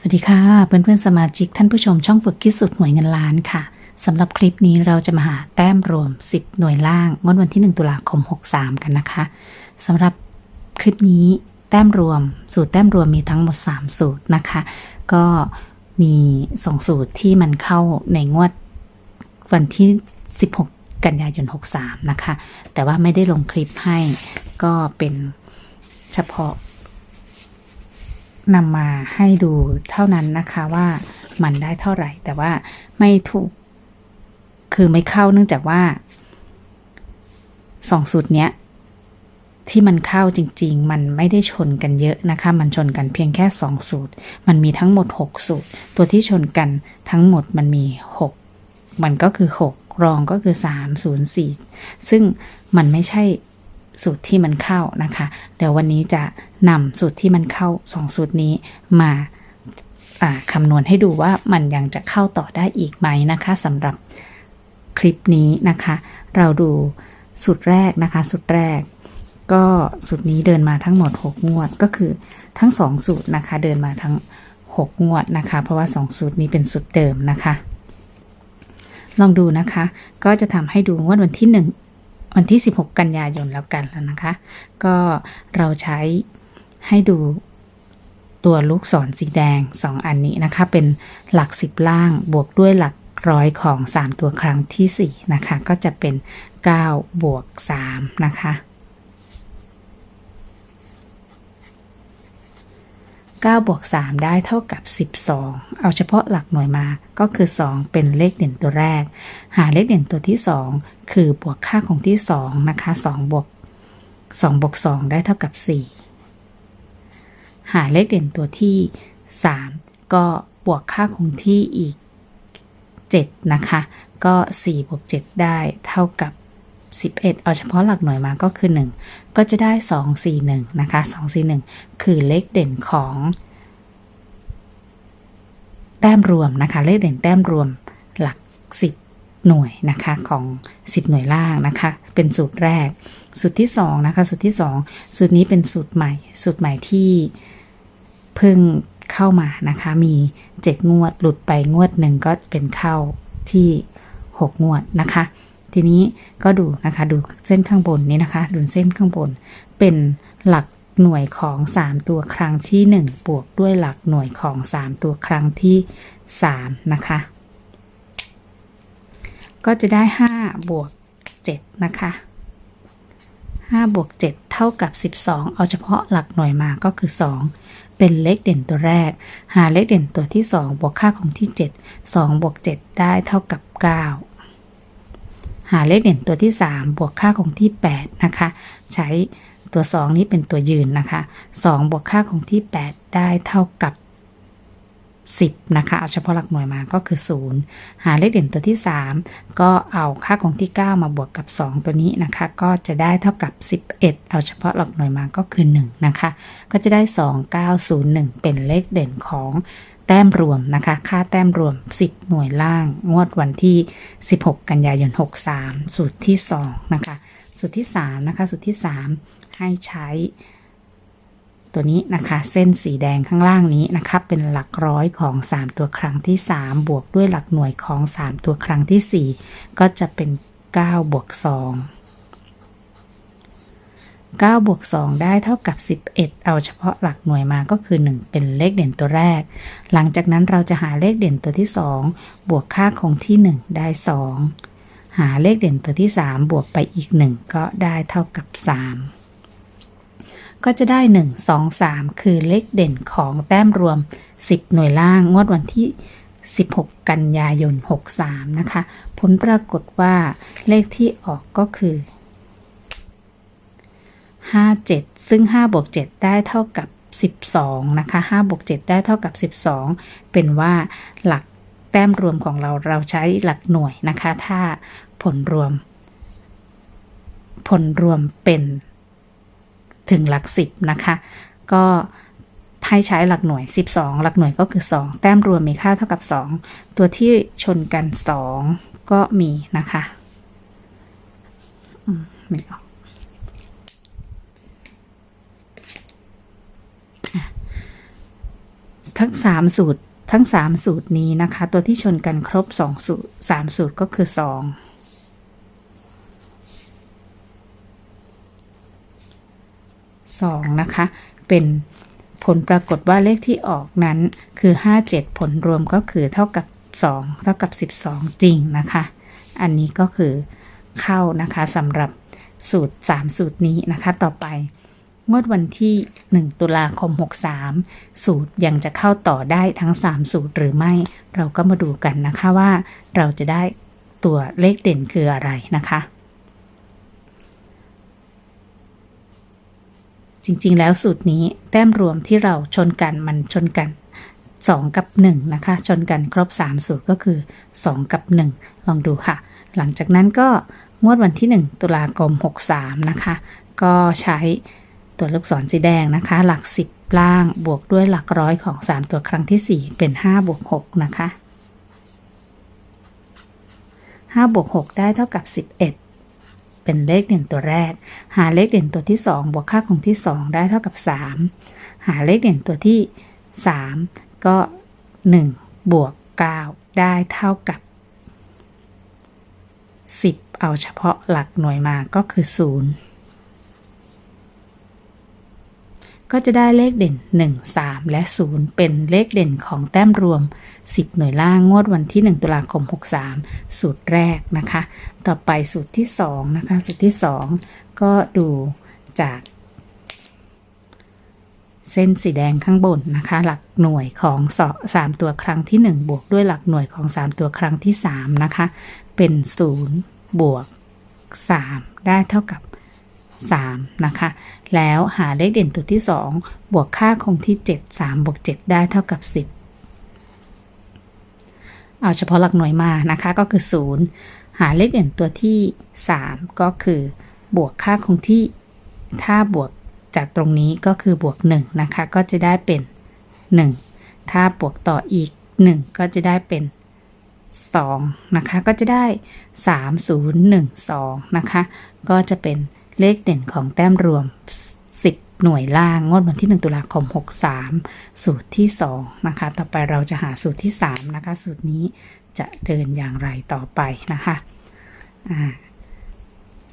สวัสดีค่ะ เพื่อนเพื่อนๆสมาชิกท่านผู้ชมช่องฝึกคิดสุดหน่วยเงินล้านค่ะสำหรับคลิปนี้เราจะมาหาแต้มรวม 10 หน่วยล่างงวดวันที่ 1 ตุลาคม 63 กันนะคะสำหรับคลิปนี้แต้มรวม สูตรแต้มรวมมีทั้งหมด 3 สูตรนะคะ ก็มี 2 สูตรที่มันเข้าในงวดวันที่ 16 กันยายน 63 นะคะ แต่ว่าไม่ได้ลงคลิปให้ก็เป็นเฉพาะ นำมาให้ดูเท่านั้นนะคะว่ามันได้เท่าไหร่ แต่ว่าไม่ถูก คือไม่เข้าเนื่องจากว่าสองสูตรเนี้ยที่มันเข้าจริง ๆ มันไม่ได้ชนกันเยอะนะคะ มันชนกันเพียงแค่สองสูตร มันมีทั้งหมด 6 สูตร ตัวที่ชนกันทั้งหมดมันมี 6 มันก็คือ 6 รองก็คือ 3 0 4 ซึ่งมันไม่ใช่ สูตรที่มันเข้านะคะ เดี๋ยววันนี้จะนำสูตรที่มันเข้าสองสูตรนี้มาอ่าคำนวณให้ดูว่ามันยังจะเข้าต่อได้อีกไหมนะคะสำหรับคลิปนี้นะคะ เราดูสูตรแรกนะคะสูตรแรก ก็สูตรนี้เดินมาทั้งหมด 6 งวดก็คือทั้ง 2 สูตรนะคะ เดินมาทั้ง 6 งวดนะคะ เพราะว่า 2 สูตรนี้เป็นสูตรเดิมนะคะ ลองดูนะคะ ก็จะทำให้ดูงวดวันที่ 1 วันที่ 16 กันยายนแล้วกันแล้วนะคะ ก็เราใช้ให้ดูตัวลูกศรสีแดง 2 อันนี้นะคะ เป็นหลัก 10 ล่างบวกด้วยหลักร้อยของ 3 ตัวครั้งทีสี่4 นะคะ ก็จะเป็น 9 บวก 3 นะคะ 9บวก3ได้เท่ากับ 12 เอาเฉพาะหลักหน่วยมาก็คือ 2 เป็นเลขเด่นตัวแรก หาเลขเด่นตัวที่ 2 คือบวกค่าของที่ 2 นะคะ2บวก2บวก2ได้เท่ากับ 4 หาเลขเด่นตัวที่ 3 ก็บวกค่าคงที่อีก 7 นะคะ ก็ 4 บวก 7 ได้เท่ากับ 11 เอาเฉพาะหลักหน่วยมาก็คือ 1 ก็จะได้ 2 4 1 นะคะ 2 4 1 คือเลขเด่นของแต้มรวมนะคะ เลขเด่นแต้มรวมหลัก 10 หน่วยนะคะของ 10 หน่วยล่างนะคะ เป็นสูตรแรก สูตรที่ 2 นะคะ สูตรที่ 2 สูตรนี้เป็นสูตรใหม่ สูตรใหม่ที่เพิ่งเข้ามานะคะ มี 7 งวด หลุดไปงวดหนึ่งก็เป็นเข้าที่ 6 งวดนะคะ ทีนี้ก็ดูนะคะ ดูเส้นข้างบนนี้นะคะดูเส้นข้างบน เป็นหลักหน่วยของ 3 ตัวครั้งที่ 1 บวกด้วยหลักหน่วยของ 3 ตัวครั้งที่ 3 นะคะ ก็จะได้ 5 บวก 7 นะคะ 5 บวก 7 เท่ากับ 12 เอาเฉพาะหลักหน่วยมาก็คือ 2 เป็นเลขเด่นตัวแรก หาเลขเด่นตัวที่ 2 บวกค่าของที่ 7 2 บวก 7 ได้เท่ากับ 9 หาเลขเด่นตัวที่ 3 บวกค่าคงที่ 8 นะคะ ใช้ตัว 2 นี้เป็นตัวยืนนะคะ 2 บวกค่าคงที่ 8 ได้เท่ากับ 10 นะคะ เอาเฉพาะหลักหน่วยมาก็คือ 0 หาเลขเด่นตัวที่ 3 ก็เอาค่าคงที่ 9 มาบวกกับ 2 ตัวนี้นะคะ ก็จะได้เท่ากับ 11 เอาเฉพาะหลักหน่วยมาก็คือ 1 นะคะ ก็จะได้ 2901 เป็นเลขเด่นของ แต้มรวมนะคะ ค่าแต้มรวม 10 หน่วยล่าง งวดวันที่ 16 กันยายน 63 สูตรที่ 2 นะคะ สูตรที่ 3 นะคะ สูตรที่ 3 ให้ใช้ ตัวนี้นะคะ เส้นสีแดงข้างล่างนี้นะคะ เป็นหลักร้อยของ 3 ตัวครั้งที่ 3 บวกด้วยหลักหน่วยของ 3 ตัวครั้งที่ 4 ก็จะเป็น 9 บวก 2 9บวก2ได้เท่ากับ 11 เอาเฉพาะหลักหน่วยมาก็คือ 1 เป็นเลขเด่นตัวแรก หลังจากนั้นเราจะหาเลขเด่นตัวที่ 2 บวกค่าคงที่ 1 ได้ 2 หาเลขเด่นตัวที่ 3 บวกไปอีก 1 ก็ได้เท่ากับ 3 ก็จะได้ 1 2 3 คือเลขเด่นของแต้มรวม 10 หน่วยล่างงวดวันที่ 16 กันยายน 63 นะคะ ผลปรากฏว่าเลขที่ออกก็คือ 57 ซึ่ง5บวก7ได้เท่ากับ 12 นะคะ5บวก7ได้เท่ากับ 12 เป็นว่าหลักแต้มรวมของเราเราใช้หลักหน่วยนะคะ ถ้าผลรวม ผลรวมเป็นถึงหลัก 10 นะคะ ก็ให้ใช้หลักหน่วย 12 หลักหน่วยก็คือ 2 แต้มรวมมีค่าเท่ากับ 2 ตัวที่ชนกัน 2 ก็มีนะคะ อืมไม่ออก ทั้ง 3 สูตรทั้ง 3 สูตรนี้นะคะ ตัวที่ชนกันครบ 2 สูตร 3 สูตรก็คือ2 2นะคะ เป็นผลปรากฏว่าเลขที่ออกนั้นคือ 57 ผลรวมก็คือเท่ากับ 2 เท่ากับ 12 จริงนะคะ อันนี้ก็คือเข้านะคะสำหรับสูตร 3 สูตรนี้นะคะต่อไป งวดวันที่ 1 ตุลาคม 63 สูตรยังจะเข้าต่อได้ทั้ง 3 สูตรหรือไม่ เราก็มาดูกันนะคะว่า เราจะได้ตัวเลขเด่นคืออะไรนะคะ จริงๆแล้วสูตรนี้แต้มรวมที่เราชนกันมันชนกัน2 กับ 1 นะคะ ชนกันครบ 3 สูตรก็คือ 2 กับ 1 ลองดูค่ะ หลังจากนั้นก็งวดวันที่ 1 ตุลาคม 63 นะคะ ก็ใช้ ตัวลูกศรสีแดงนะคะ หลัก 10 ล่างบวกด้วยหลักร้อยของ 3 ตัวครั้งที่ 4 เป็น 5 บวก 6 นะคะ 5 บวก 6 ได้เท่ากับ 11 เป็นเลขเด่นตัวแรก หาเลขเด่นตัวที่ 2 บวกค่าคงที่ 2 ได้เท่ากับ 3 หาเลขเด่นตัวที่ 3 ก็ 1 บวก 9 ได้เท่ากับ 10 เอาเฉพาะหลักหน่วยมาก็คือ 0 ก็จะได้เลขเด่น 1 3 และ 0 เป็นเลขเด่นของแต้มรวม 10 หน่วยล่างงวดวันที่ 1 ตุลาคม 63 สูตรแรกนะคะ ต่อไปสูตรที่ 2 นะคะ สูตรที่ 2 ก็ดูจากเส้นสีแดงข้างบนนะคะ หลักหน่วยของสามตัวครั้งที่ 1 บวกด้วยหลักหน่วยของ 3 ตัวครั้งที่ 3 นะคะ เป็น 0 บวก 3 ได้เท่ากับ 3 นะคะ แล้วหาเลขเด่นตัวที่ 2 บวกค่าคงที่ 7 3 บวก 7 ได้เท่ากับ 10 เอาเฉพาะหลักหน่วยมานะคะก็คือ 0 หาเลขเด่นตัวที่ 3 ก็คือบวกค่าคงที่ถ้าบวกจากตรงนี้ก็คือบวก 1 นะคะ ก็จะได้เป็น 1 ถ้าบวกต่ออีก 1 ก็จะได้เป็น2นะคะ ก็จะได้ 3 0 1 2 นะคะ ก็จะเป็น เลขเด่นของแต้มรวม 10 หน่วยล่างงวดวันที่ 1 ตุลาคม 63 สูตรที่ 2 นะคะ ต่อไปเราจะหาสูตรที่ 3 นะคะ สูตรนี้จะเดินอย่างไรต่อไปนะคะ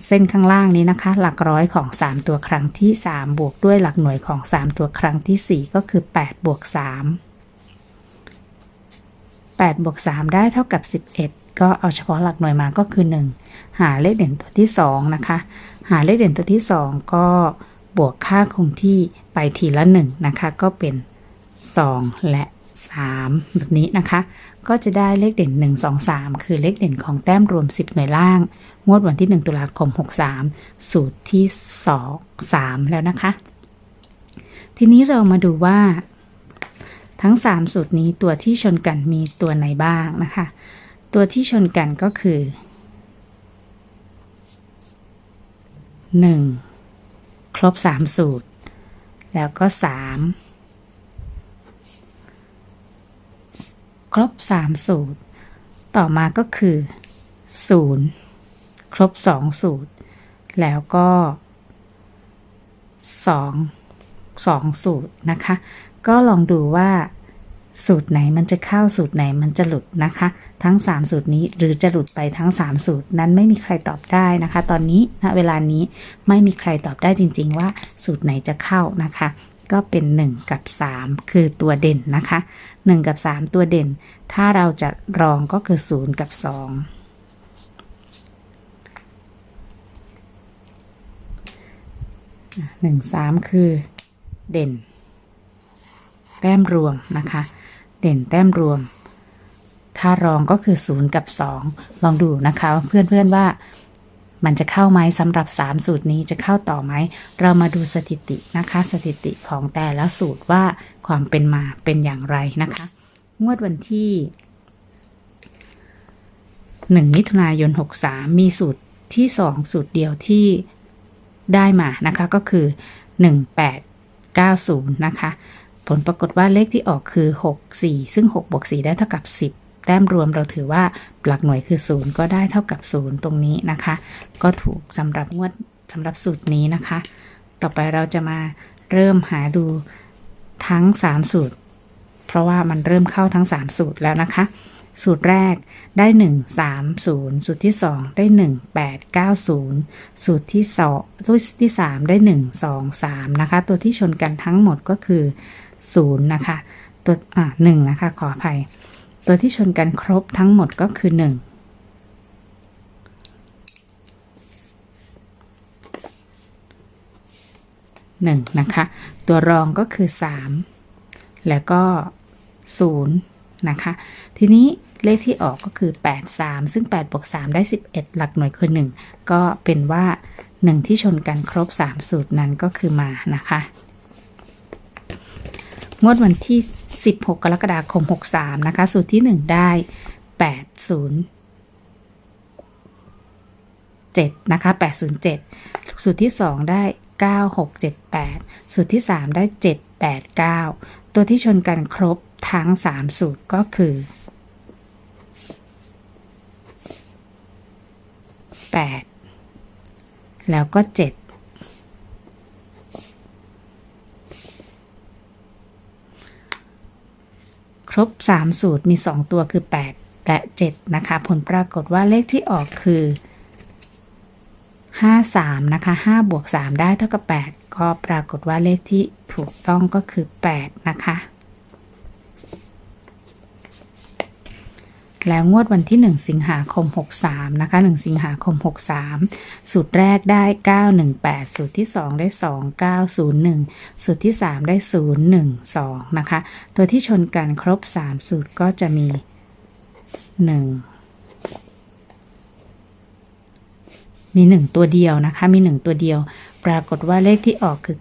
เส้นข้างล่างนี้นะคะ หลักร้อยของ 3 ตัวครั้งที่ 3 บวกด้วยหลักหน่วยของ 3 ตัวครั้งที่ 4 ก็คือ 8 บวก 3 8 บวก 3 ได้เท่ากับ 11 ก็เอาเฉพาะหลักหน่วยมาก็คือ 1 หาเลขเด่นตัวที่ 2 นะคะ หาเลขเด่นตัวที่ 2 ก็บวกค่าคงที่ไปทีละ1นะคะ ก็เป็น 2 และ 3 แบบนี้นะคะ ก็จะได้เลขเด่น 1 2 3 คือเลขเด่นของแต้มรวม 10 หน่วยล่าง งวดวันที่ 1 ตุลาคม 63 สูตรที่ 2 3 แล้วนะคะ ทีนี้เรามาดูว่า ทั้ง 3 สูตรนี้ตัวที่ชนกันมีตัวไหนบ้างนะคะ ตัวที่ชนกันก็คือ 1 ครบ 3 สูตร แล้วก็ 3 ครบ 3 สูตร ต่อมาก็คือ 0 ครบ 2 สูตร แล้วก็ 2 2 สูตรนะคะ ก็ลองดูว่า สูตรไหนมันจะเข้าสูตรไหนมันจะหลุดนะคะ ทั้ง 3 สูตรนี้หรือจะหลุดไปทั้ง 3 สูตรนั้นไม่มีใครตอบได้นะคะ ตอนนี้ณเวลานี้ไม่มีใครตอบได้จริง ๆ ว่าสูตรไหนจะเข้านะคะ ก็เป็น 1 กับ 3 คือตัวเด่นนะคะ 1 กับ 3 ตัวเด่น ถ้าเราจะรองก็คือ 0 กับ 2หนึ่งสามคือเด่น ต้มรวมนะคะ เด่นแต้มรวม ถ้ารองก็คือ 0 กับ 2 ลองดูนะคะ เพื่อนๆว่ามันจะเข้าไหมสำหรับ 3 สูตรนี้จะเข้าต่อไหม เรามาดูสถิตินะคะ สถิติของแต่ละสูตรว่าความเป็นมาเป็นอย่างไรนะคะ งวดวันที่ 1 มิถุนายน 63 มีสูตรที่ 2 สูตรเดียวที่ได้มานะคะก็คือ 1890 นะคะ ผลปรากฏว่าเลขที่ออกคือ 64 ซึ่ง6บวก4ได้เท่ากับ 10 แต้มรวมเราถือว่าหลักหน่วยคือ 0 ก็ได้เท่ากับ 0 ตรงนี้นะคะ ก็ถูกสำหรับงวดสำหรับสูตรนี้นะคะ ต่อไปเราจะมาเริ่มหาดูทั้ง 3 สูตร เพราะว่ามันเริ่มเข้าทั้ง 3 สูตรแล้วนะคะ สูตรแรกได้ 1 3 0 สูตรที่ 2 ได้ 1 8 9 0 สูตรที่2สูตรที่ 3 ได้ 1 2 3 นะคะ ตัวที่ชนกันทั้งหมดก็คือ 0 นะคะ ตัวอ่าหนึ่งนะคะ ขออภัย ตัวที่ชนกันครบทั้งหมดก็คือ 1 1 นะคะ ตัวรองก็คือ 3 แล้วก็ 0 นะคะ ทีนี้เลขที่ออกก็คือ 8 3 ซึ่ง8บวก3ได้ 11 หลักหน่วยคือ 1 ก็เป็นว่า 1 ที่ชนกันครบ 3 สูตรนั้นก็คือมานะคะ งวดวันที่ 16 กรกฎาคม 63 นะคะ สูตรที่ 1 ได้ 8 0 7 นะคะ 807 สูตรที่ 2 ได้ 9678 สูตรที่ 3 ได้ 789 ตัวที่ชนกันครบทั้ง 3 สูตรก็คือ 8 แล้วก็ 7 ครบ 3 สูตรมี 2 ตัวคือ 8 และ 7 นะคะ ผลปรากฏว่าเลขที่ออกคือ 5 3 นะคะ 5 บวก 3 ได้เท่ากับ 8 ก็ปรากฏว่าเลขที่ถูกต้องก็คือ 8 นะคะ แล้วงวดวันที่ 1 สิงหาคม 63 นะคะ 1 สิงหาคม 63 สูตรแรกได้ 918 สูตรที่ 2 ได้ 2901 สูตรที่ 3 ได้ 012 นะคะ ตัวที่ชนกันครบ 3 สูตรก็จะมี 1มี1ตัวเดียวนะคะ มี1ตัวเดียว ปรากฏว่าเลขที่ออกคือ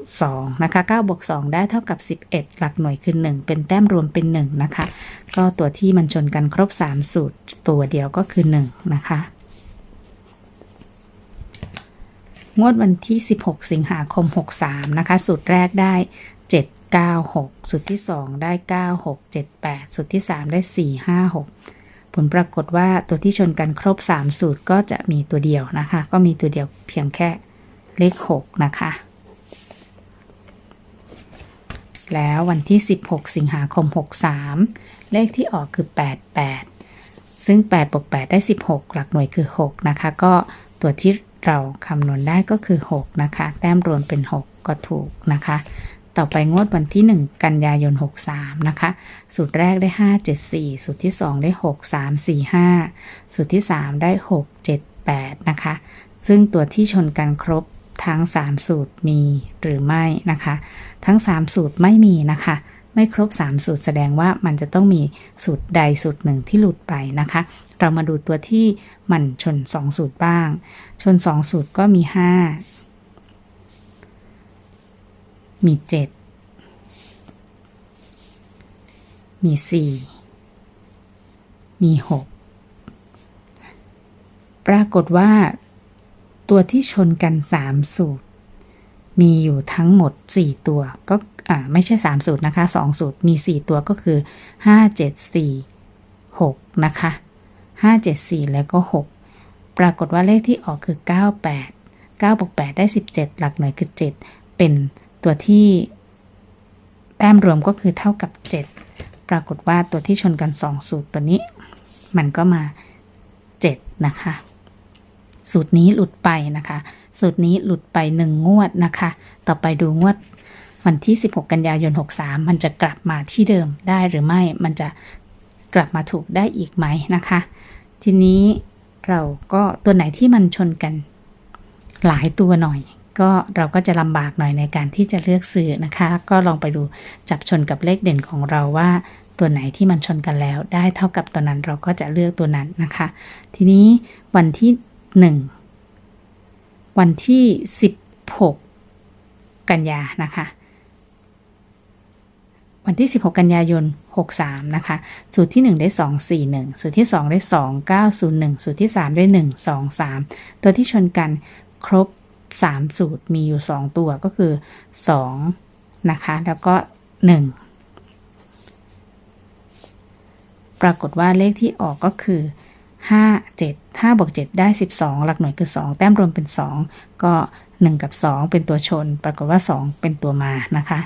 9 2 นะคะ9บวก2ได้เท่ากับ 11 หลักหน่วยคือ 1 เป็นแต้มรวมเป็น 1 นะคะ ก็ตัวที่มันชนกันครบ 3 สูตร ตัวเดียวก็คือ 1 นะคะ งวดวันที่ 16 สิงหาคม 63 นะคะ สูตรแรกได้ 796 สูตรที่ 2 ได้ 9678 สูตรที่ 3 ได้ 456ผลปรากฏว่าตัวที่ชนกันครบ 3 สูตรก็จะมีตัวเดียวนะคะ ก็มีตัวเดียวเพียงแค่ เลข 6 นะคะ แล้ววันที่ 16 สิงหาคม 63 เลขที่ออกคือ 88 ซึ่ง 8 บวก 8 ได้ 16 หลักหน่วยคือ 6 นะคะ ก็ตัวที่เราคำนวณได้ก็คือ 6 นะคะ แต้มรวมเป็น 6 ก็ถูกนะคะ ต่อไปงวดวันที่ 1 กันยายน 63 นะคะ สูตรแรกได้ 5 7 4 สูตรที่ 2 ได้ 6 3 4 5 สูตรที่ 3 ได้ 6 7 8 นะคะ ซึ่งตัวที่ชนกันครบ ทั้ง 3 สูตรมีหรือไม่นะคะ ทั้ง 3 สูตรไม่มีนะคะ ไม่ครบ 3 สูตรแสดงว่ามันจะต้องมีสูตรใดสูตรหนึ่งที่หลุดไปนะคะ เรามาดูตัวที่มันชน 2 สูตรบ้าง ชน 2 สูตรก็มี 5 มี 7 มี 4 มี 6 ปรากฏว่า ตัวที่ชนกัน 3 สูตร มีอยู่ทั้งหมด 4 ตัว ก็อ่าไม่ใช่ 3 สูตรนะคะ 2 สูตรมี 4 ตัวก็คือ 5 7 4 6 นะคะ 5 7 4 แล้วก็ 6 ปรากฏว่าเลขที่ออกคือ 98 9บวก8ได้ 17 หลักหน่วยคือ 7 เป็นตัวที่แต้มรวมก็คือเท่ากับ 7 ปรากฏว่าตัวที่ชนกัน 2 สูตรตัวนี้ มันก็มา 7 นะคะ สูตรนี้หลุดไปนะคะ สูตรนี้หลุดไปหนึ่งงวดนะคะ ต่อไปดูงวดวันที่ 16 กันยายน 63 มันจะกลับมาที่เดิมได้หรือไม่ มันจะกลับมาถูกได้อีกไหมนะคะ ทีนี้เราก็ตัวไหนที่มันชนกันหลายตัวหน่อย ก็เราก็จะลำบากหน่อยในการที่จะเลือกซื้อนะคะ ก็ลองไปดูจับชนกับเลขเด่นของเราว่าตัวไหนที่มันชนกันแล้วได้เท่ากับตัวนั้นเราก็จะเลือกตัวนั้นนะคะ ทีนี้วันที่ 1 วันที่ 16 กันยานะคะ วันที่ 16 กันยายน 63 นะคะ สูตรที่ 1 ได้ 241 สูตรที่ 2 ได้ 2901 สูตรที่ 3 ได้ 123 ตัวที่ชนกันครบ 3 สูตรมีอยู่ 2 ตัวก็คือ 2 นะคะ แล้วก็ 1 ปรากฏว่าเลขที่ออกก็คือ 5 7 5บวก7ได้ 12 หลักหน่วยคือ 2 แต้มรวมเป็น 2 ก็ 1 กับ 2 เป็นตัวชน ปรากฏว่า 2 เป็นตัวมานะคะ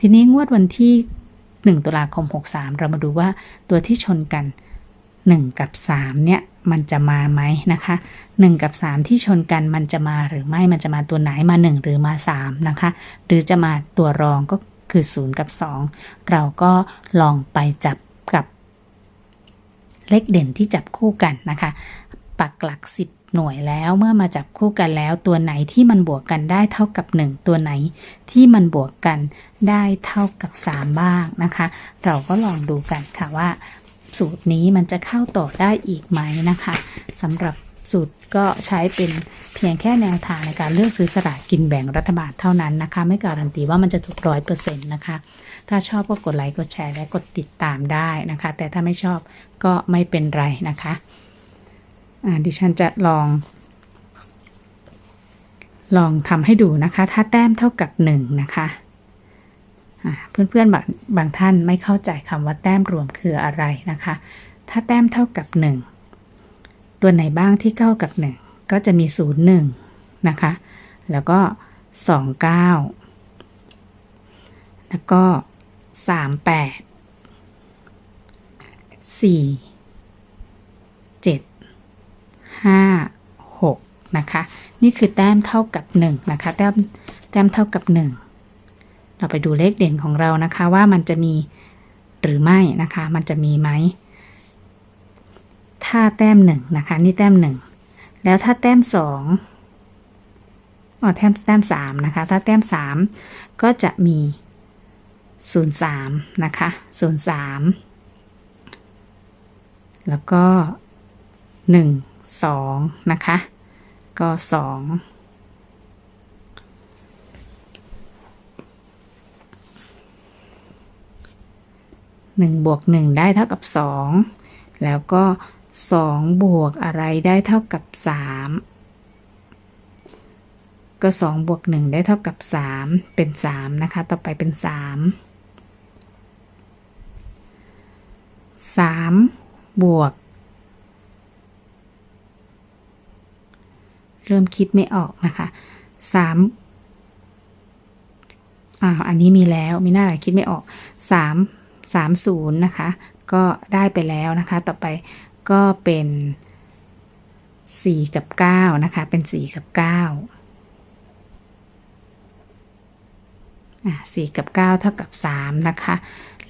ทีนี้งวดวันที่ 1 ตุลาคม 63 เรามาดูว่าตัวที่ชนกัน 1 กับ 3 เนี่ย มันจะมาไหมนะคะ 1 กับ 3 ที่ชนกันมันจะมาหรือไม่มันจะมาตัวไหนมา 1 หรือมา 3 นะคะ หรือจะมาตัวรองก็คือ 0 กับ 2 เราก็ลองไปจับกับ เลขเด่นที่จับคู่กันนะคะ ปักหลัก 10 หน่วยแล้วเมื่อมาจับคู่กันแล้ว ตัวไหนที่มันบวกกันได้เท่ากับ 1 ตัวไหนที่มันบวกกันได้เท่ากับ 3 บ้างนะคะ เราก็ลองดูกันค่ะว่าสูตรนี้มันจะเข้าต่อได้อีกไหมนะคะสำหรับ สูตรก็ใช้เป็นเพียงแค่แนวทางในการเลือกซื้อสลากกินแบ่งรัฐบาลเท่านั้นนะคะ ไม่การันตีว่ามันจะถูกร้อยเปอร์เซ็นต์นะคะ ถ้าชอบก็กดไลค์กดแชร์และกดติดตามได้นะคะ แต่ถ้าไม่ชอบก็ไม่เป็นไรนะคะดิฉันจะลอง ลองทำให้ดูนะคะ ถ้าแต้มเท่ากับ1นะคะเพื่อนๆบางบางท่านไม่เข้าใจคำว่าแต้มรวมคืออะไรนะคะ ถ้าแต้มเท่ากับ1 ตัวไหนบ้างที่เก้ากับ 1 ก็จะมี 0 1 นะคะ แล้วก็ 2 9 แล้วก็ 3 8 4 7 5 6 นะคะ นี่คือแต้มเท่ากับ 1 นะคะ แต้มแต้มเท่ากับ 1 เราไปดูเลขเด่นของเรานะคะว่ามันจะมีหรือไม่นะคะ มันจะมีไหม ถ้าแต้มหนึ่งนะคะ นี่แต้มหนึ่งแล้วถ้าแต้มสองอ๋อแต้มแต้มสามนะคะ ถ้าแต้มสามก็จะมีศูนย์สามนะคะศูนย์สามแล้วก็หนึ่งสองนะคะ ก็สองหนึ่งบวกหนึ่งได้เท่ากับสองแล้วก็ สองบวกอะไรได้เท่ากับสามก็สองบวกหนึ่งได้เท่ากับสามเป็นสามนะคะ ต่อไปเป็นสามสามบวก เริ่มคิดไม่ออกนะคะสามอ่าอันนี้มีแล้ว มีหน้าอะไรคิดไม่ออกสามสามศูนย์นะคะ ก็ได้ไปแล้วนะคะ ต่อไป ก็เป็น 4 กับ 9 นะคะ เป็น 4 กับ 9อะ4กับ 9 เท่ากับ 3 นะคะ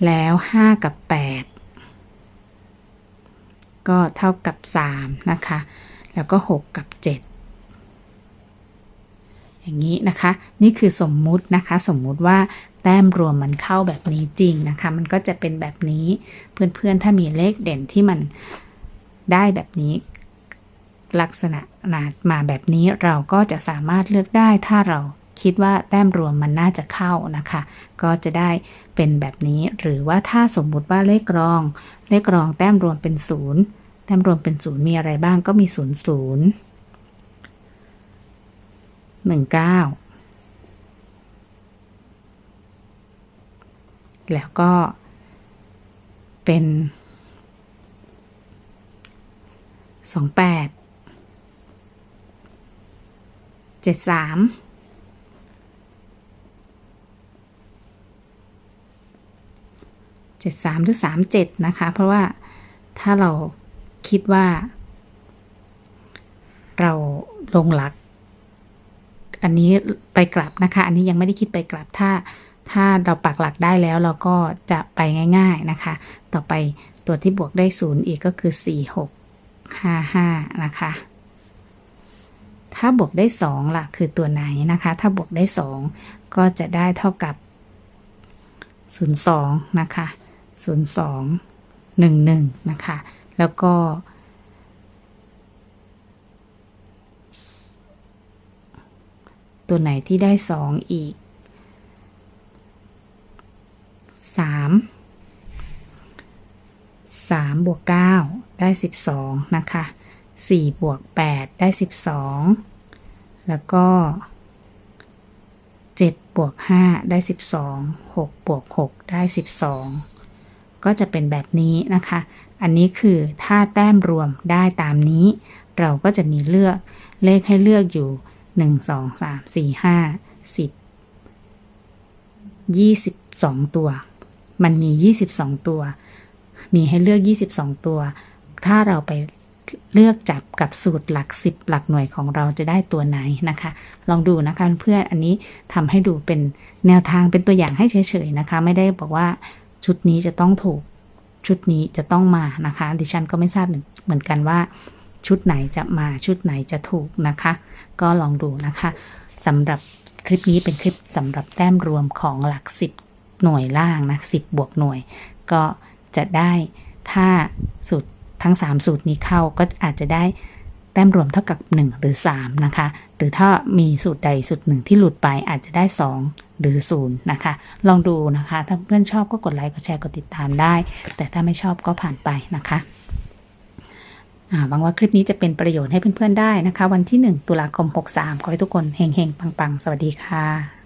แล้ว 5 กับ 8 ก็เท่ากับ 3 นะคะ แล้วก็ 6 กับ 7อย่างนี้นะคะ นี่คือสมมุตินะคะ สมมุติว่าแต้มรวมมันเข้าแบบนี้จริงนะคะ มันก็จะเป็นแบบนี้ เพื่อนๆ ถ้ามีเลขเด่นที่มัน ได้แบบนี้ ลักษณะมาแบบนี้เราก็จะสามารถเลือกได้ถ้าเราคิดว่าแต้มรวมมันน่าจะเข้านะคะ ก็จะได้เป็นแบบนี้หรือว่าถ้าสมมุติว่าเลขรอง เลขรองแต้มรวมเป็นศูนย์แต้มรวมเป็นศูนย์มีอะไรบ้างก็มีศูนย์ศูนย์หนึ่งเก้าแล้วก็เป็น สองแปดเจ็ดสามเจ็ดสามหรือสามเจ็ดนะคะ เพราะว่าถ้าเราคิดว่า เราลงหลัก อันนี้ไปกลับนะคะ อันนี้ยังไม่ได้คิดไปกลับถ้าถ้าเราปักหลักได้แล้วเราก็จะไปง่าย ๆนะคะ ต่อไปตัวที่บวกได้ศูนย์อีกก็คือสี่หก ห้าห้านะคะ ถ้าบวกได้สองล่ะ คือตัวไหนนะคะ ถ้าบวกได้สองก็จะได้เท่ากับศูนะคะศูนย์สองหนึ่งหนึ่งนะคะ แล้วก็ ตัวไหนที่ได้สองอีกสามสามบวกเก้าได้สิบสองนะคะสี่บวกแปดได้สิบสองแล้วก็เจ็ดบวกห้าได้สิบสองหกบวกหกได้สิบสองก็จะเป็นแบบนี้นะคะ อันนี้คือถ้าแต้มรวมได้ตามนี้ เราก็จะมีเลือกเลขให้เลือกอยู่หนึ่งสองสามสี่ห้าสิบยี่สิบสองตัว มันมี 22 ตัว มีให้เลือก 22 ตัว ถ้าเราไปเลือกจับกับสูตรหลัก 10 หลักหน่วยของเราจะได้ตัวไหนนะคะ ลองดูนะคะเพื่อนอันนี้ทำให้ดูเป็นแนวทางเป็นตัวอย่างให้เฉยๆนะคะ ไม่ได้บอกว่าชุดนี้จะต้องถูกชุดนี้จะต้องมานะคะ ดิฉันก็ไม่ทราบเหมือนกันว่า ชุดไหนจะมาชุดไหนจะถูกนะคะ ก็ลองดูนะคะสำหรับคลิปนี้เป็นคลิปสำหรับแต้มรวมของหลัก 10 หน่วยล่างนะ10 บวกหน่วย ก็ จะได้ถ้าสูตรทั้ง 3 สูตรนี้เข้าก็อาจจะได้แต้มรวมเท่ากับ 1 หรือ 3 นะคะ หรือถ้ามีสูตรใดสูตรหนึ่งที่หลุดไปอาจจะได้ 2 หรือ 0 นะคะ ลองดูนะคะ ถ้าเพื่อนชอบก็กดไลค์กดแชร์กดติดตามได้ แต่ถ้าไม่ชอบก็ผ่านไปนะคะหวังว่าคลิปนี้จะเป็นประโยชน์ให้เพื่อนๆได้นะคะ วันที่ 1 ตุลาคม 63 ขอให้ทุกคนเฮงๆ ปังๆ สวัสดีค่ะ